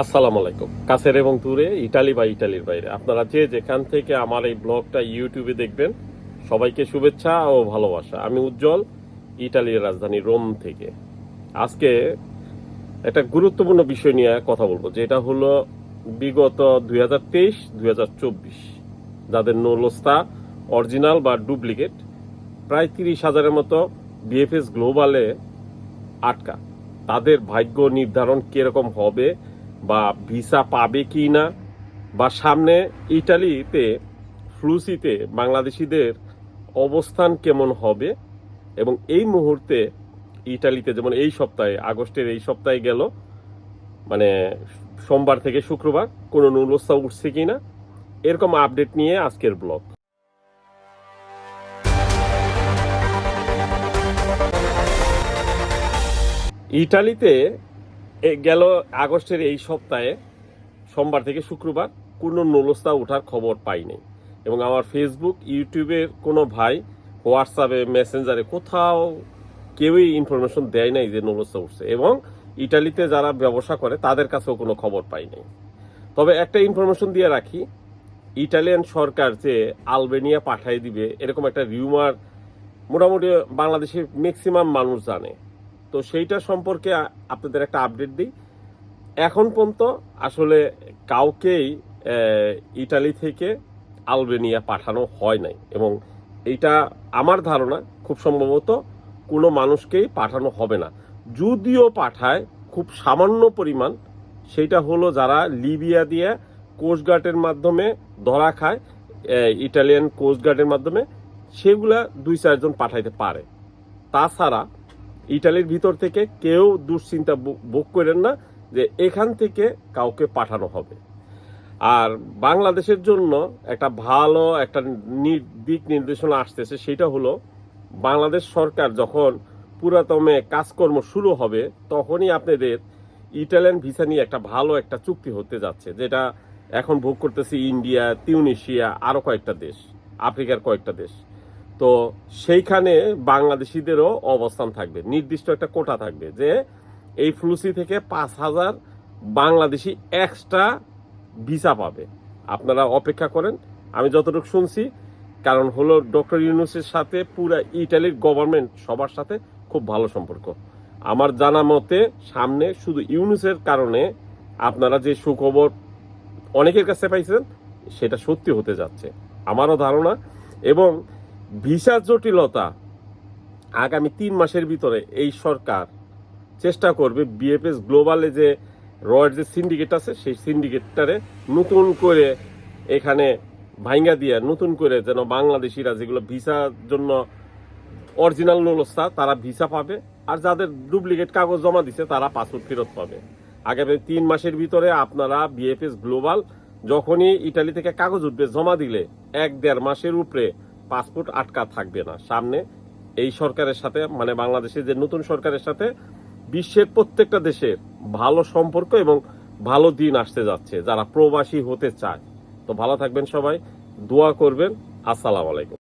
আসসালামু আলাইকুম। কাছের এবং দূরে, ইটালি বা ইটালির বাইরে। আপনারা যে যেখান থেকে আমার এই ব্লগটা ইউটিউবে দেখবেন, সবাইকে শুভেচ্ছা ও ভালোবাসা। আমি উজ্জ্বল, ইটালির রাজধানী রোম থেকে। আজকে একটা গুরুত্বপূর্ণ বিষয় নিয়ে কথা বলব, যেটা হলো বিগত দুই হাজার তেইশ, দুই হাজার চব্বিশ। যাদের নোলস্তা অরিজিনাল বা ডুপ্লিকেট, প্রায় তিরিশ হাজারের মতো বিএফএস গ্লোবালে আটকা। তাদের ভাগ্য নির্ধারণ কীরকম হবে বা ভিসা পাবে কি না বা সামনে ইটালিতে ফ্লুসিতে বাংলাদেশিদের অবস্থান কেমন হবে এবং এই মুহূর্তে ইটালিতে যেমন এই সপ্তাহে, আগস্টের এই সপ্তাহে গেল মানে সোমবার থেকে শুক্রবার, কোনো নুলস্তা উঠছে কি না এরকম আপডেট নিয়ে আজকের ব্লগ। ইটালিতে গেল আগস্টের এই সপ্তাহে, সোমবার থেকে শুক্রবার, কোনো নলস্তা ওঠার খবর পাইনি এবং আমার ফেসবুক ইউটিউবের কোনো ভাই হোয়াটসঅ্যাপে মেসেঞ্জারে কোথাও কেউই ইনফরমেশন দেয় নাই যে নলস্তা উঠছে। এবং ইটালিতে যারা ব্যবসা করে, তাদের কাছেও কোনো খবর পাইনি তবে একটা ইনফরমেশন দিয়ে রাখি ইটালিয়ান সরকার যে আলবেনিয়া পাঠিয়ে দিবে, এরকম একটা রিউমার মোটামুটি বাংলাদেশের ম্যাক্সিমাম মানুষ জানে। তো সেইটা সম্পর্কে আপনাদের একটা আপডেট দিই। এখন পর্যন্ত আসলে কাউকেই ইটালি থেকে আলবেনিয়া পাঠানো হয় নাই এবং এইটা আমার ধারণা খুব সম্ভবত কোনো মানুষকেই পাঠানো হবে না। যদিও পাঠায়, খুব সামান্য পরিমাণ, সেইটা হলো যারা লিবিয়া দিয়ে কোস্টগার্ডের মাধ্যমে ধরা খায় ইটালিয়ান কোস্টগার্ডের মাধ্যমে, সেগুলা দুই চারজন পাঠাইতে পারে। তাছাড়া ইটালির ভিতর থেকে কেউ দুশ্চিন্তা ভোগ করেন না যে এখান থেকে কাউকে পাঠানো হবে। আর বাংলাদেশের জন্য একটা ভালো একটা দিক নির্দেশনা আসতেছে, সেটা হলো বাংলাদেশ সরকার যখন পুরাতমে কাজকর্ম শুরু হবে, তখনই আপনাদের ইটালিয়ান ভিসা নিয়ে একটা ভালো একটা চুক্তি হতে যাচ্ছে, যেটা এখন ভোগ করতেছে ইন্ডিয়া, তিউনিশিয়া, আরও কয়েকটা দেশ, আফ্রিকার কয়েকটা দেশ। তো সেইখানে বাংলাদেশিদেরও অবস্থান থাকবে। নির্দিষ্ট একটা কোটা থাকবে যে এই ফ্লুসি থেকে পাঁচ হাজার বাংলাদেশি এক্সট্রা ভিসা পাবে। আপনারা অপেক্ষা করেন। আমি যতটুকু শুনছি, কারণ হলো ডক্টর ইউনুসের সাথে পুরা ইটালির গভর্নমেন্ট সবার সাথে খুব ভালো সম্পর্ক। আমার জানা মতে সামনে শুধু ইউনুসের কারণে আপনারা যে সুখবর অনেকের কাছে পাইছেন, সেটা সত্যি হতে যাচ্ছে। আমারও ধারণা। এবং ভিসা জটিলতা। আগামী তিন মাসের ভিতরে এই সরকার চেষ্টা করবে বিএফএস গ্লোবালে যে রয়ের যে সিন্ডিকেট আছে, সেই সিন্ডিকেটটারে নতুন করে এখানে ভাঙ্গা দিয়ে, নতুন করে যেন বাংলাদেশিরা যেগুলো ভিসার জন্য অরিজিনাল নলস্তা তারা ভিসা পাবে। আর যাদের ডুপ্লিকেট কাগজ জমা দিছে, তারা পাসপোর্ট ফেরত পাবে। আগামী তিন মাসের ভিতরে আপনারা বিএফএস গ্লোবাল যখনই ইটালি থেকে কাগজ উঠবে, জমা দিলে এক দেড় মাসের উপরে পাসপোর্ট আটকা থাকবে না। সামনে এই সরকারের সাথে মানে বাংলাদেশের যে নতুন সরকারের সাথে বিশ্বের প্রত্যেকটা দেশের ভালো সম্পর্ক এবং ভালো দিন আসতে যাচ্ছে, যারা প্রবাসী হতে চায়। তো ভালো থাকবেন সবাই, দোয়া করবেন। আসসালাম আলাইকুম।